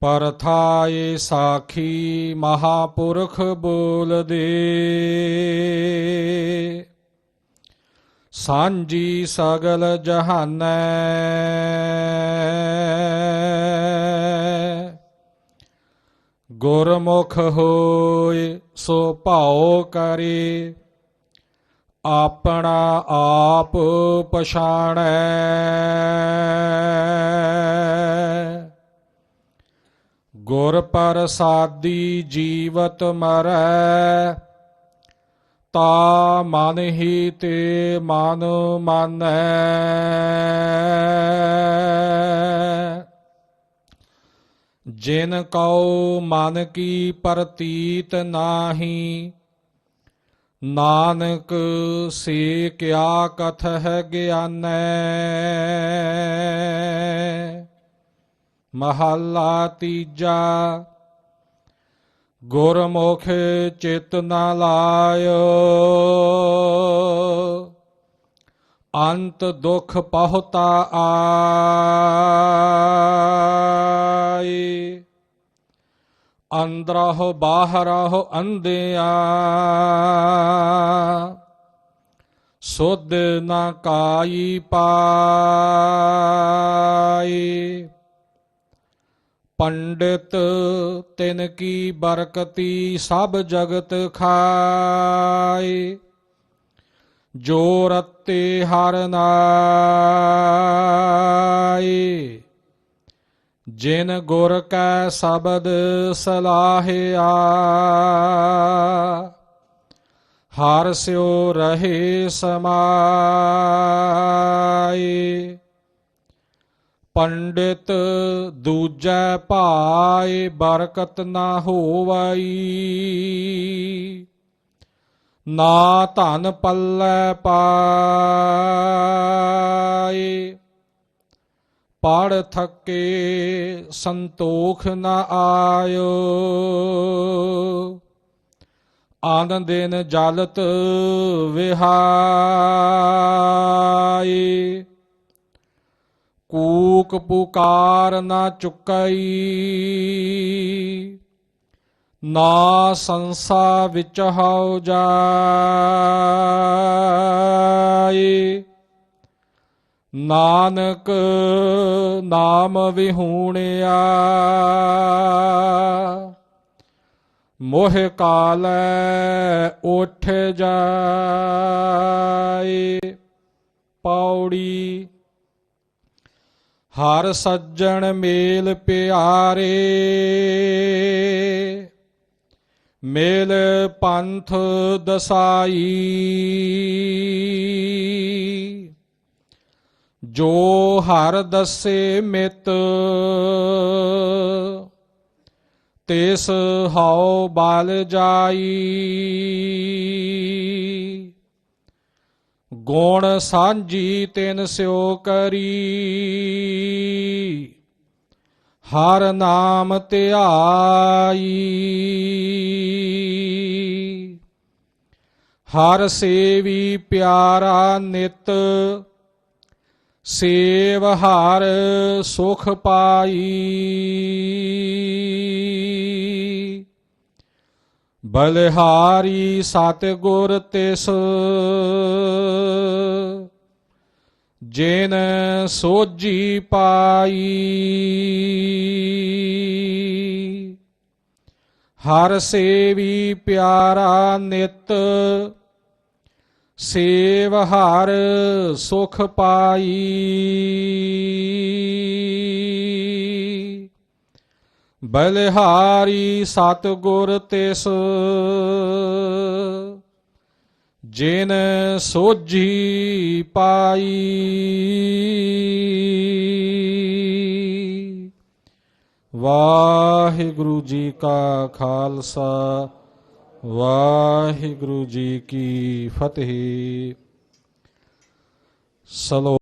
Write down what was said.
ਪਰਥਾਏ ਸਾਖੀ ਮਹਾਪੁਰਖ ਬੋਲਦੇ ਸਾਂਝੀ ਸਗਲ ਜਹਾਨੈ। ਗੁਰਮੁਖ ਹੋਏ ਸੋ ਭਾਉ ਕਰੇ। ਆਪਣਾ ਆਪ ਪਛਾਣੈ। ਗੁਰ ਪ੍ਰਸਾਦੀ ਜੀਵਤ ਮਰੈ, ਤਾ ਮਨ ਹੀ ਤੇ ਮਨ ਮਾਨੈ। ਜਿਨ ਕਉ ਮਨ ਕੀ ਪ੍ਰਤੀਤ ਨਾਹੀ, ਨਾਨਕ ਸੇ ਕਿਆ ਕਥ ਹੈ ਗਿਆਨੈ। ਮਹੱਲਾ ਤੀਜਾ। ਗੁਰਮੁਖ ਚਿਤ ਨ ਲਾਇਓ। ਅੰਤ ਦੁਖ ਪਹੁਤਾ ਆਈ। ਅੰਦਰਹੁ ਬਾਹਰਹੁ ਅੰਧਿਆ। ਸੁਧ ਨਾ ਕਾਈ ਪਾਈ। ਪੰਡਿਤ ਤਿਨ ਕੀ ਬਰਕਤੀ ਸਭ ਜਗਤ ਖਾਏ, ਜੋ ਰਤੇ ਹਰ ਨਾਏ। ਜਿਨ ਗੁਰ ਕੈ ਸ਼ਬਦ ਸਲਾਹਿਆ ਹਰ ਸਿਓ ਰਹੇ ਸਮਾਏ। ਪੰਡਿਤ ਦੂਜੈ ਭਾਏ ਬਰਕਤ ਨਾ ਹੋਵਈ। ਨਾ ਧਨ ਪੱਲੇ ਪਾਏ। ਪੜ ਥੱਕੇ ਸੰਤੋਖ ਨਾ ਆਇਓ। ਆਨੰਦ ਦਿਨ ਜਲਤ ਵਿਹਾਰ। ਕੂਕ ਪੁਕਾਰ ਨਾ ਚੁਕਈ। ਨਾ ਸੰਸਾ ਵਿੱਚ ਹਉ ਜਾਏ ਨਾਨਕ ਨਾਮ ਵਿਹੂਣਿਆ। ਮੋਹ ਕਾਲੈ ਉਠ ਜਾਏ ਪੌੜੀ ਹਰ ਸੱਜਣ ਮੇਲ ਪਿਆਰੇ। ਮੇਲ ਪੰਥ ਦਸਾਈ। ਜੋ ਹਰ ਦਸੇ ਮਿਤ, ਤੇਸ ਹਉ ਬਲ ਜਾਈ। ਗੁਣ ਸਾਂਝੀ ਤਿਨ ਸਿਓ ਕਰੀ। ਹਰ ਨਾਮ ਧਿਆਈ। ਹਰ ਸੇਵੀ ਪਿਆਰਾ ਨਿਤ। ਸੇਵ ਹਰ ਸੁਖ ਪਾਈ। ਬਲਿਹਾਰੀ ਸਤਿਗੁਰ ਤਿਸ। ਜੇਨ ਸੋਜੀ ਪਾਈ ਹਰ ਸੇਵੀ ਪਿਆਰਾ ਨਿਤ ਸੇਵ ਹਰ ਸੁਖ ਪਾਈ। ਬਲਿਹਾਰੀ ਸਤਿਗੁਰ ਤਿਸ। ਜਿਨ ਸੋਝੀ ਪਾਈ। ਵਾਹਿਗੁਰੂ ਜੀ ਕਾ ਖਾਲਸਾ, ਵਾਹਿਗੁਰੂ ਜੀ ਕੀ ਫਤਿਹ। ਸਲੋ